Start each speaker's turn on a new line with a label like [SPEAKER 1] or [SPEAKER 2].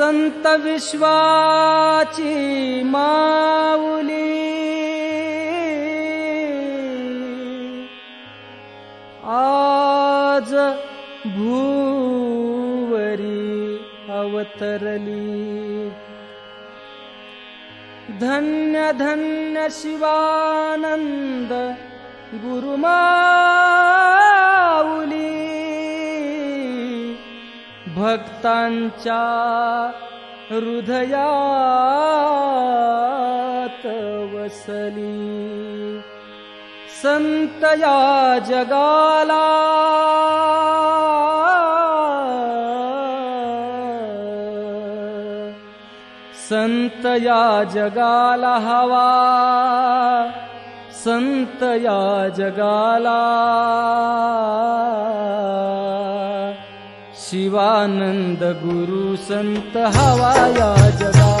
[SPEAKER 1] संत विश्वाची आज भूवरी अवतरली। धन्य धन्य शिवानंद गुरुमाऊली भक्तांच्या हृदयात वसली। संत या जगाला। संत या जगाला हवा। संत या जगाला शिवानन्द गुरु सन्त हवाया जगा।